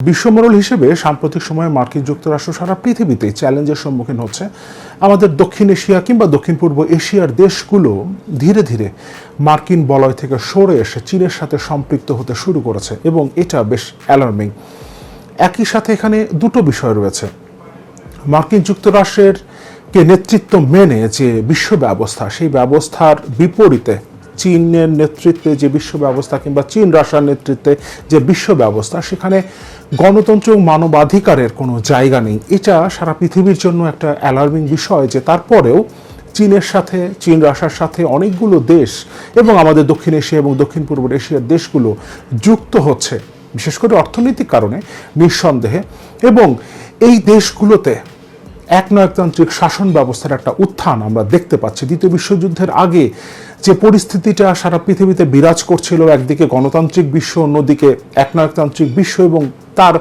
বিশ্বমরল হিসেবে সাম্প্রতিক সময়ে মার্কিন যুক্তরাষ্ট্র সারা পৃথিবীতে চ্যালেঞ্জের সম্মুখীন হচ্ছে। আমাদের দক্ষিণ এশিয়া কিংবা দক্ষিণ পূর্ব এশিয়ার দেশগুলো ধীরে ধীরে মার্কিন বলয় থেকে সরে এসে চীনের সাথে সম্পৃক্ত হতে শুরু করেছে এবং এটা বেশ অ্যালার্মিং একই সাথে এখানে দুটো বিষয় রয়েছে। মার্কিন যুক্তরাষ্ট্রের কে নেতৃত্ব মেনে যে বিশ্ব ব্যবস্থা সেই ব্যবস্থার বিপরীতে চীনের নেতৃত্বে যে বিশ্ব ব্যবস্থা কিংবা চীন রাশিয়ার নেতৃত্বে যে বিশ্ব ব্যবস্থা, সেখানে গণতন্ত্র এবং মানবাধিকারের কোনো জায়গা নেই। এটা সারা পৃথিবীর জন্য একটা অ্যালার্মিং বিষয় যে তারপরেও চীনের সাথে, চীন রাশার সাথে অনেকগুলো দেশ এবং আমাদের দক্ষিণ এশিয়া এবং দক্ষিণ পূর্ব এশিয়ার দেশগুলো যুক্ত হচ্ছে, বিশেষ করে অর্থনৈতিক কারণে নিঃসন্দেহে। এবং এই দেশগুলোতে একনায়কতান্ত্রিক শাসন ব্যবস্থার একটা উত্থান আমরা দেখতে পাচ্ছি। দ্বিতীয় বিশ্বযুদ্ধের আগে যে পরিস্থিতিটা সারা পৃথিবীতে বিরাজ করছিল, একদিকে গণতান্ত্রিক বিশ্ব, অন্যদিকে একনায়কতান্ত্রিক বিশ্ব এবং তার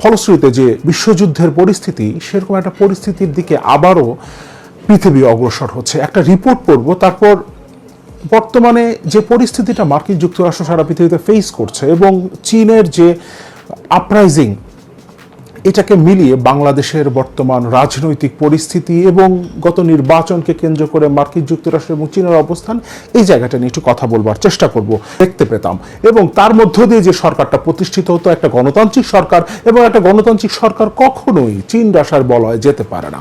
ফলশ্রুতিতে যে বিশ্বযুদ্ধের পরিস্থিতি, সেরকম একটা পরিস্থিতির দিকে আবারও পৃথিবী অগ্রসর হচ্ছে। একটা রিপোর্ট পড়ব, তারপর বর্তমানে যে পরিস্থিতিটা মার্কিন যুক্তরাষ্ট্র সারা পৃথিবীতে ফেস করছে এবং চীনের যে আপরাইজিং এটাকে মিলিয়ে বাংলাদেশের বর্তমান রাজনৈতিক পরিস্থিতি এবং গত নির্বাচনকে কেন্দ্র করে মার্কিন যুক্তরাষ্ট্র এবং চীনের অবস্থান, এই জায়গাটা নিয়ে একটু কথা বলবার চেষ্টা করব। দেখতে পেতাম। এবং তার মধ্য দিয়ে যে সরকারটা প্রতিষ্ঠিত হতো, একটা গণতান্ত্রিক সরকার, এবং একটা গণতান্ত্রিক সরকার কখনোই চীন রাশার বলয়ে যেতে পারে না।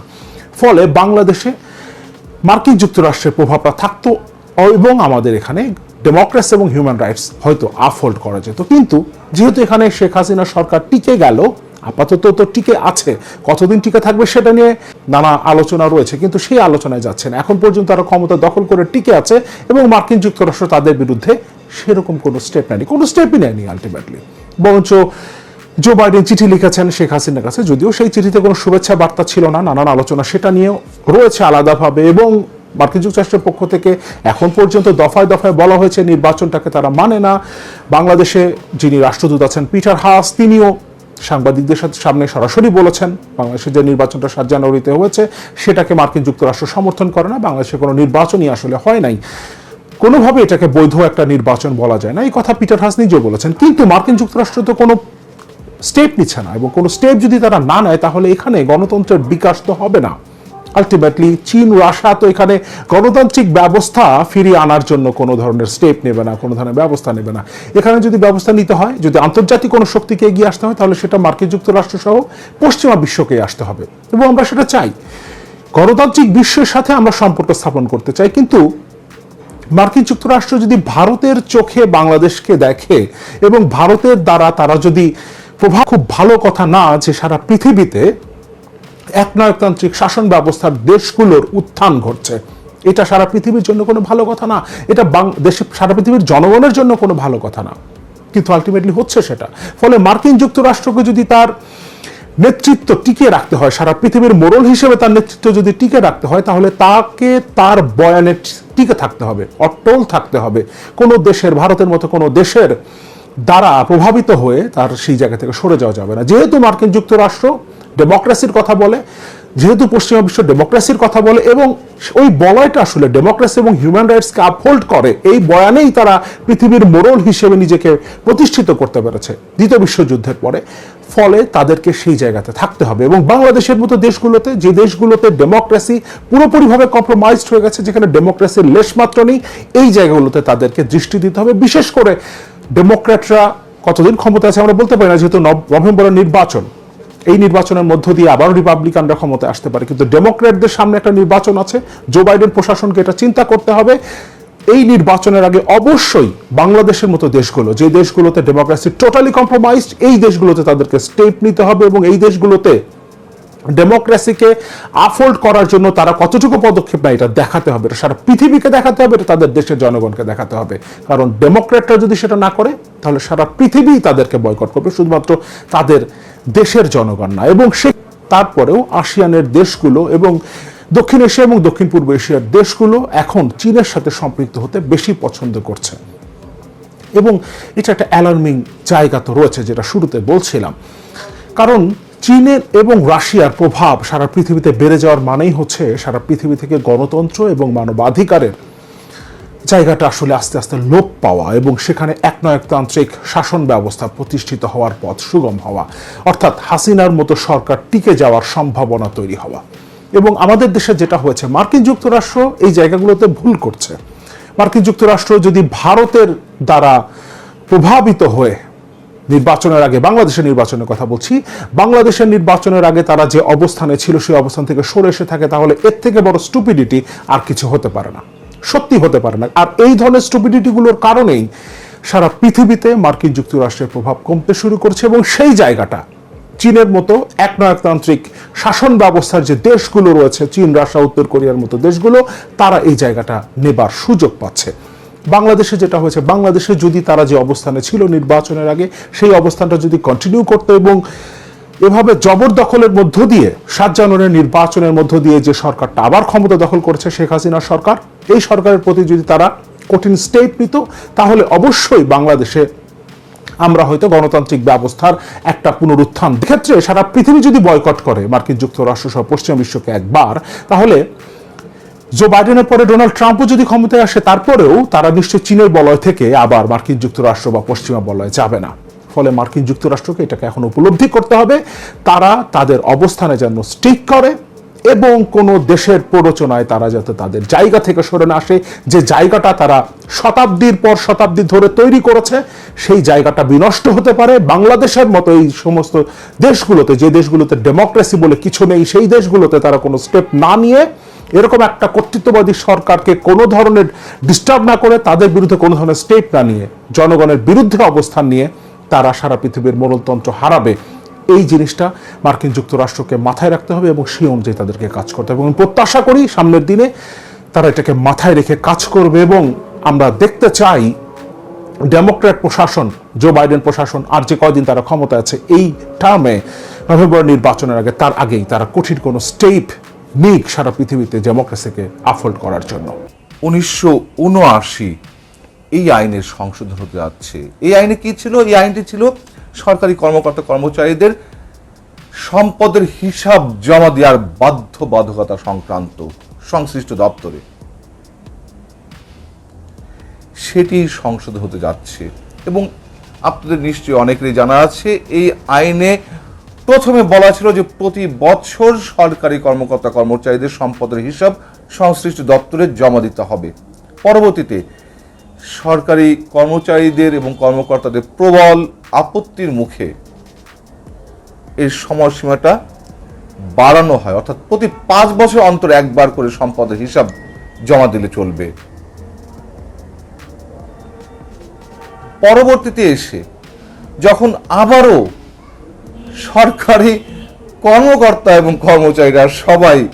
ফলে বাংলাদেশে মার্কিন যুক্তরাষ্ট্রের প্রভাবটা থাকতো, এবং আমাদের এখানে ডেমোক্রেসি এবং হিউম্যান রাইটস হয়তো আফোল্ড করা যেত। কিন্তু যেহেতু এখানে শেখ হাসিনা সরকার টিকে গেল আপাতত তো টিকে আছে। কতদিন টিকে থাকবে সেটা নিয়ে নানা আলোচনা রয়েছে, কিন্তু সেই আলোচনায় যাচ্ছে না এখন পর্যন্ত তারা ক্ষমতা দখল করে টিকে আছে এবং মার্কিন যুক্তরাষ্ট্র তাদের বিরুদ্ধে সেরকম কোনো স্টেপ নেয়নি। কোনো স্টেপই নেয়নি আলটিমেটলি বরঞ্চ জো বাইডেন চিঠি লিখেছেন শেখ হাসিনার কাছে, যদিও সেই চিঠিতে কোনো শুভেচ্ছা বার্তা ছিল না, নানান আলোচনা সেটা নিয়েও রয়েছে আলাদাভাবে এবং মার্কিন যুক্তরাষ্ট্রের পক্ষ থেকে এখন পর্যন্ত দফায় দফায় বলা হয়েছে নির্বাচনটাকে তারা মানে না। বাংলাদেশে যিনি রাষ্ট্রদূত আছেন পিটার হাস, তিনিও সাংবাদিকদের সাথে সামনে সরাসরি বলেছেন, বাংলাদেশের যে নির্বাচনটা সাত জানুয়ারিতে হয়েছে, সেটাকে মার্কিন যুক্তরাষ্ট্র সমর্থন করে না, বাংলাদেশে কোনো নির্বাচনই আসলে হয় নাই। কোনোভাবে এটাকে বৈধ একটা নির্বাচন বলা যায় না। এই কথা পিটার হাস নিজেও বলেছেন, কিন্তু মার্কিন যুক্তরাষ্ট্র তো কোনো স্টেপ নিচ্ছে না, এবং কোনো স্টেপ যদি তারা না নেয়, তাহলে এখানে গণতন্ত্রের বিকাশ তো হবে না। আলটিমেটলি চীন রাশিয়া তো এখানে গণতান্ত্রিক ব্যবস্থা ফিরিয়ে আনার জন্য কোনো ধরনের স্টেপ নেবে না, কোনো ধরনের ব্যবস্থা নেবে না। এখানে যদি ব্যবস্থা নিতে হয়, যদি আন্তর্জাতিক কোনো শক্তিকে এগিয়ে আসতে হয়, তাহলে সেটা মার্কিন যুক্তরাষ্ট্র সহ পশ্চিমা বিশ্বকে আসতে হবে। এবং আমরা সেটা চাই। গণতান্ত্রিক বিশ্বের সাথে আমরা সম্পর্ক স্থাপন করতে চাই, কিন্তু মার্কিন যুক্তরাষ্ট্র যদি ভারতের চোখে বাংলাদেশকে দেখে এবং ভারতের দ্বারা তারা যদি প্রভাব খুব ভালো কথা না যে সারা পৃথিবীতে একনায়কতান্ত্রিক শাসন ব্যবস্থার দেশগুলোর উত্থান ঘটছে। এটা সারা পৃথিবীর জন্য কোনো ভালো কথা না। এটা দেশে সারা পৃথিবীর জনগণের জন্য কোনো ভালো কথা না। কিন্তু আলটিমেটলি হচ্ছে সেটা। ফলে মার্কিন যুক্তরাষ্ট্রকে যদি তার নেতৃত্ব টিকে রাখতে হয়, সারা পৃথিবীর মোড়ল হিসেবে তার নেতৃত্ব যদি টিকে রাখতে হয়, তাহলে তাকে তার বয়ানে টিকে থাকতে হবে, অটল থাকতে হবে। কোনো দেশের, ভারতের মতো কোনো দেশের দ্বারা প্রভাবিত হয়ে তার সেই জায়গা থেকে সরে যাওয়া যাবে না। যেহেতু মার্কিন যুক্তরাষ্ট্র ডেমোক্রেসির কথা বলে, যেহেতু পশ্চিমা বিশ্ব ডেমোক্রেসির কথা বলে এবং ওই বলয়টা আসলে ডেমোক্রেসি এবং হিউম্যান রাইটসকে আপহোল্ড করে, এই বয়ানেই তারা পৃথিবীর মোড়ল হিসেবে নিজেকে প্রতিষ্ঠিত করতে পেরেছে দ্বিতীয় বিশ্বযুদ্ধের পরে। ফলে তাদেরকে সেই জায়গাতে থাকতে হবে এবং বাংলাদেশের মতো দেশগুলোতে, যে দেশগুলোতে ডেমোক্রেসি পুরোপুরিভাবে কম্প্রোমাইজড হয়ে গেছে, যেখানে ডেমোক্রেসির লেশমাত্র নেই, এই জায়গাগুলোতে তাদেরকে দৃষ্টি দিতে হবে। বিশেষ করে ডেমোক্র্যাটরা কতদিন ক্ষমতা আছে আমরা বলতে পারি না, যেহেতু নভেম্বরের নির্বাচন। এই নির্বাচনের মধ্য দিয়ে আবার রিপাবলিকানরা ক্ষমতায় আসতে পারে। কিন্তু ডেমোক্র্যাটদের সামনে একটা নির্বাচন আছে জো বাইডেন প্রশাসনকে এটা চিন্তা করতে হবে। এই নির্বাচনের আগে অবশ্যই বাংলাদেশের মতো দেশগুলো, যে দেশগুলোতে ডেমোক্রেসি টোটালি কম্প্রোমাইজড এই দেশগুলোতে তাদেরকে স্টেপ নিতে হবে এবং এই দেশগুলোতে ডেমোক্রেসিকে আফোল্ড করার জন্য তারা কতটুকু পদক্ষেপ নেয় এটা দেখাতে হবে। এটা সারা পৃথিবীকে দেখাতে হবে, এটা তাদের দেশের জনগণকে দেখাতে হবে। কারণ ডেমোক্রেটরা যদি সেটা না করে, তাহলে সারা পৃথিবী তাদেরকে বয়কট করবে। শুধুমাত্র তাদের দেশের জনগণ না। এবং সে তারপরেও আসিয়ানের দেশগুলো এবং দক্ষিণ এশিয়া এবং দক্ষিণ পূর্ব এশিয়ার দেশগুলো এখন চীনের সাথে সম্পৃক্ত হতে বেশি পছন্দ করছে। এবং এটা একটা অ্যালার্মিং জায়গা তো রয়েছে যেটা শুরুতে বলছিলাম। কারণ চীনের এবং রাশিয়ার প্রভাব সারা পৃথিবীতে বেড়ে যাওয়ার মানেই হচ্ছে সারা পৃথিবী থেকে গণতন্ত্র এবং মানবাধিকারের জায়গাটা আসলে আস্তে আস্তে লোপ পাওয়া এবং সেখানে একনায়কতান্ত্রিক শাসন ব্যবস্থা প্রতিষ্ঠিত হওয়ার পথ সুগম হওয়া, অর্থাৎ হাসিনার মতো সরকার টিকে যাওয়ার সম্ভাবনা তৈরি হওয়া। এবং আমাদের দেশে যেটা হয়েছে, মার্কিন যুক্তরাষ্ট্র এই জায়গাগুলোতে ভুল করছে। মার্কিন যুক্তরাষ্ট্র যদি ভারতের দ্বারা প্রভাবিত হয়ে নির্বাচনের আগে, বাংলাদেশের নির্বাচনের কথা বলছি, বাংলাদেশের নির্বাচনের আগে তারা যে অবস্থানে ছিল, সেই অবস্থান থেকে সরে এসে থাকে, তাহলে এর থেকে বড় স্টুপিডিটি আর কিছু হতে পারে না। সত্যি হতে পারে না। আর এই ধরনের স্টুপিডিটিগুলোর কারণেই সারা পৃথিবীতে মার্কিন যুক্তরাষ্ট্রের প্রভাব কমতে শুরু করছে এবং সেই জায়গাটা, চীনের মতো একনায়কতান্ত্রিক শাসন ব্যবস্থার যে দেশগুলো রয়েছে, চীন, রাশিয়া, উত্তর কোরিয়ার মতো দেশগুলো, তারা এই জায়গাটা নেবার সুযোগ পাচ্ছে। বাংলাদেশে যেটা হয়েছে, বাংলাদেশে যদি তারা যে অবস্থানে ছিল নির্বাচনের আগে, সেই অবস্থানটা যদি কন্টিনিউ করতো এবং এভাবে জবরদখলের মধ্য দিয়ে সাত জানুয়ারির নির্বাচনের মধ্য দিয়ে যে সরকারটা আবার ক্ষমতা দখল করেছে শেখ হাসিনার সরকার, এই সরকারের প্রতি যদি তারা কঠিন স্টেপ নিত, তাহলে অবশ্যই বাংলাদেশে আমরা হয়তো গণতান্ত্রিক ব্যবস্থার একটা পুনরুত্থান। ক্ষেত্রে সারা পৃথিবী যদি বয়কট করে মার্কিন যুক্তরাষ্ট্র সহ পশ্চিম বিশ্বকে একবার, তাহলে জো বাইডেনের পরে ডোনাল্ড ট্রাম্পও যদি ক্ষমতায় আসে, তারপরেও তারা নিশ্চয় চীনের বলয় থেকে আবার মার্কিন যুক্তরাষ্ট্র বা পশ্চিমা বলয় যাবে না। ফলে মার্কিন যুক্তরাষ্ট্রকে এটাকে এখন উপলব্ধি করতে হবে। তারা তাদের অবস্থানে যেন স্টিক করে এবং কোনো দেশের প্ররোচনায় তারা যাতে তাদের জায়গা থেকে সরে না আসে। যে জায়গাটা তারা শতাব্দীর পর শতাব্দী ধরে তৈরি করেছে, সেই জায়গাটা বিনষ্ট হতে পারে। বাংলাদেশের মতো এই সমস্ত দেশগুলোতে, যে দেশগুলোতে ডেমোক্রেসি বলে কিছু নেই, সেই দেশগুলোতে তারা কোনো স্টেপ না নিয়ে এরকম একটা কর্তৃত্ববাদী সরকারকে কোনো ধরনের ডিস্টার্ব না করে, তাদের বিরুদ্ধে কোনো ধরনের স্টেপ না নিয়ে, জনগণের বিরুদ্ধে অবস্থান নিয়ে তারা সারা পৃথিবীর মোড়লতন্ত্র হারাবে। এই জিনিসটা মার্কিন যুক্তরাষ্ট্রকে মাথায় রাখতে হবে এবং সেই অনুযায়ী তাদেরকে কাজ করতে হবে। এবং প্রত্যাশা করি সামনের দিনে তারা এটাকে মাথায় রেখে কাজ করবে এবং আমরা দেখতে চাই ডেমোক্র্যাট প্রশাসন, জো বাইডেন প্রশাসন আর যে কয়দিন তারা ক্ষমতা আছে এই টার্মে নভেম্বর নির্বাচনের আগে তার আগেই তারা কঠিন কোনো স্টেপ নিক সারা পৃথিবীতে ডেমোক্রেসিকে আফোল্ড করার জন্য। উনিশশো উনআশি এই আইনের সংশোধন হতে যাচ্ছে। এই আইনে কি ছিল? এই আইনটি ছিল সরকারি কর্মকর্তা কর্মচারীদের সম্পদের হিসাব জমা দেওয়ার বাধ্যবাধকতা সংক্রান্ত সংশ্লিষ্ট দপ্তরে। সেটি সংশোধন হতে যাচ্ছে এবং আপনাদের নিশ্চয়ই অনেকেরই জানা আছে, এই আইনে প্রথমে বলা ছিল যে প্রতি বছর সরকারি কর্মকর্তা কর্মচারীদের সম্পদের হিসাব সংশ্লিষ্ট দপ্তরে জমা দিতে হবে। পরবর্তীতে সরকারি কর্মচারীদের এবং কর্মকর্তাদের প্রবল আপত্তির মুখে এর সময়সীমাটা বাড়ানো হয়। অর্থাৎ প্রতি পাঁচ বছর অন্তর একবার করে সম্পদের হিসাব জমা দিলে চলবে। পরবর্তীতে এসে যখন আবারও সরকারি কর্মকর্তা এবং কর্মচারীরা সবাই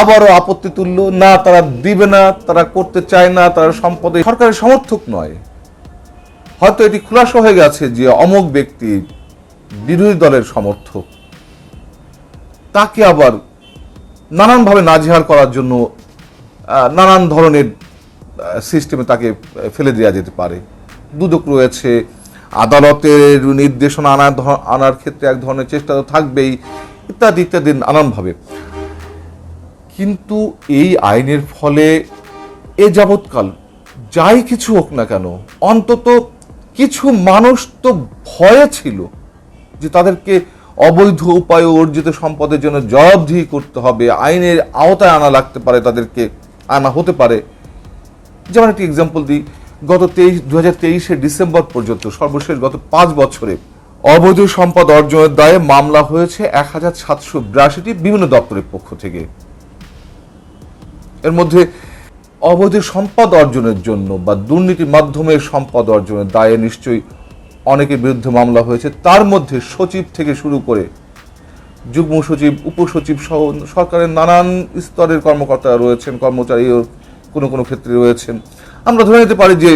আবারও আপত্তি তুললো, না, তারা দিবে না, তারা করতে চায় না, তারা সম্পদে সরকারের সমর্থক নয়। হয়তো এটি খুলাসা হয়ে গেছে যে অমুক ব্যক্তি বিরোধী দলের সমর্থক। তাকে আবার নানানভাবে নাজেহাল করার জন্য নানান ধরনের সিস্টেমে তাকে ফেলে দেওয়া যেতে পারে। দুদক রয়েছে, আদালতের নির্দেশনা আনার আনার ক্ষেত্রে এক ধরনের চেষ্টা তো থাকবেই, ইত্যাদি ইত্যাদি নানানভাবে। কিন্তু এই আইনের ফলে এ যাবৎকাল যাই কিছু হোক না কেন, অন্তত কিছু মানুষ তো ভয়ে ছিল যে তাদেরকে অবৈধ উপায়ে অর্জিত সম্পদের জন্য জবাবদিহি করতে হবে, আইনের আওতায় আনা লাগতে পারে, তাদেরকে আনা হতে পারে। যেমন একটি এক্সাম্পল দিই, গত তেইশ দু হাজার ডিসেম্বর পর্যন্ত সর্বশেষ গত পাঁচ বছরে অবৈধ সম্পদ অর্জনের দায়ে মামলা হয়েছে এক হাজার সাতশো বিরাশিটি বিভিন্ন দপ্তরের পক্ষ থেকে। এর মধ্যে অবৈধ সম্পদ অর্জনের জন্য বা দুর্নীতির মাধ্যমে সম্পদ অর্জনের দায়ে নিশ্চয়ই অনেকের বিরুদ্ধে মামলা হয়েছে। তার মধ্যে সচিব থেকে শুরু করে যুগ্ম সচিব, উপসচিব সহ সরকারের নানান স্তরের কর্মকর্তারা রয়েছেন, কর্মচারীও কোনো কোনো ক্ষেত্রে রয়েছেন। আমরা ধরে নিতে পারি যে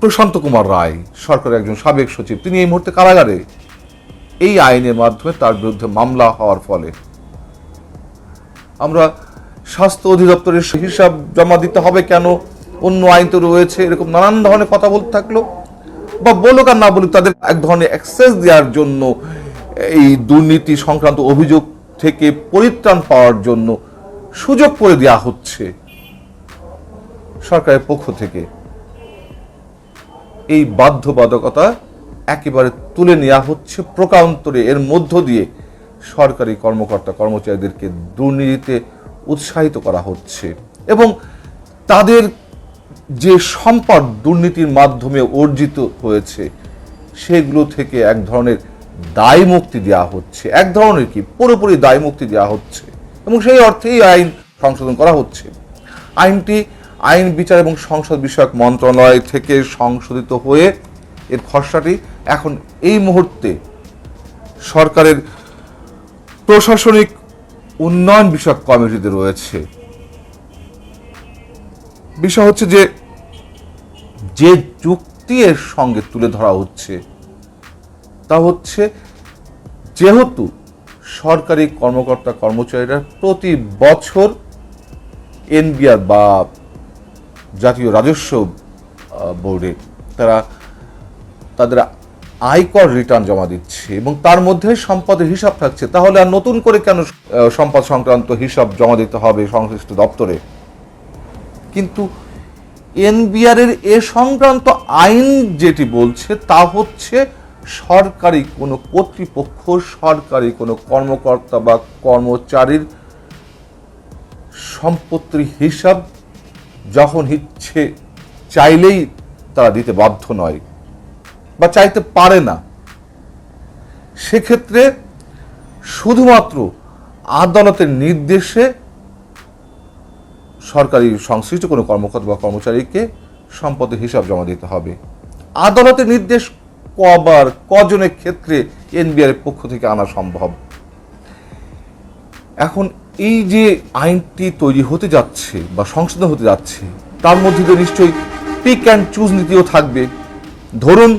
প্রশান্ত কুমার রায় সরকারের একজন সাবেক সচিব, তিনি এই মুহূর্তে কারাগারে। এই আইনের মাধ্যমে তার বিরুদ্ধে মামলা হওয়ার ফলে আমরা স্বাস্থ্য অধিদপ্তরের হিসাব জমা দিতে হবে কেন? অন্য আইন তো রয়েছে, এরকম নানান ধরনের কথা বলতে থাকল। বা বলুক আর না বলুক, তাদের এক ধরনের অ্যাক্সেস দেওয়ার জন্য, এই দুর্নীতি সংক্রান্ত অভিযোগ থেকে পরিত্রাণ পাওয়ার জন্য সুযোগ করে দেওয়া হচ্ছে সরকারের পক্ষ থেকে। এই বাধ্যবাধকতা একেবারে তুলে নেওয়া হচ্ছে প্রকান্তরে এর মধ্য দিয়ে সরকারি কর্মকর্তা কর্মচারীদেরকে দুর্নীতিতে উৎসাহিত করা হচ্ছে এবং তাদের যে সম্পদ দুর্নীতির মাধ্যমে অর্জিত হয়েছে, সেগুলো থেকে এক ধরনের দায় মুক্তি দেওয়া হচ্ছে। এক ধরনের কি? পুরোপুরি দায় মুক্তি দেওয়া হচ্ছে। এবং সেই অর্থেই আইন সংশোধন করা হচ্ছে। আইনটি আইন, বিচার এবং সংসদ বিষয়ক মন্ত্রণালয় থেকে সংশোধিত হয়ে এর খসড়াটি এখন এই মুহূর্তে সরকারের প্রশাসনিক উন্নয়ন বিষয়ক কমিটিতে রয়েছে। বিষয় হচ্ছে যে যে যুক্তি এর সঙ্গে তুলে ধরা হচ্ছে, তা হচ্ছে যেহেতু সরকারি কর্মকর্তা কর্মচারীরা প্রতি বছর এনবিআর বা জাতীয় রাজস্ব বোর্ডে তারা তাদের আয়কর রিটার্ন জমা দিচ্ছে এবং তার মধ্যে সম্পদের হিসাব থাকছে, তাহলে আর নতুন করে কেন সম্পদ সংক্রান্ত হিসাব জমা দিতে হবে সংশ্লিষ্ট দপ্তরে? কিন্তু এনবিআর এর এ সংক্রান্ত আইন যেটি বলছে, তা হচ্ছে সরকারি কোনো কর্তৃপক্ষ, সরকারি কোনো কর্মকর্তা বা কর্মচারীর সম্পত্তির হিসাব যখন ইচ্ছে চাইলেই তারা দিতে বাধ্য নয়। বা চাইতে পারে না, সেক্ষেত্রে শুধুমাত্র আদালতের নির্দেশে সরকারি সংশ্লিষ্ট কোনো কর্মকর্তা বা কর্মচারীকে সম্পদের হিসাব জমা দিতে হবে। আদালতের নির্দেশ কবার, কজনের ক্ষেত্রে এনবিআর পক্ষ থেকে আনা সম্ভব। এখন এই যে আইনটি তৈরি হতে যাচ্ছে বা সংশোধন হতে যাচ্ছে, তার মধ্যে তো নিশ্চয়ই পিক অ্যান্ড চুজ নীতিও থাকবে। ধরুন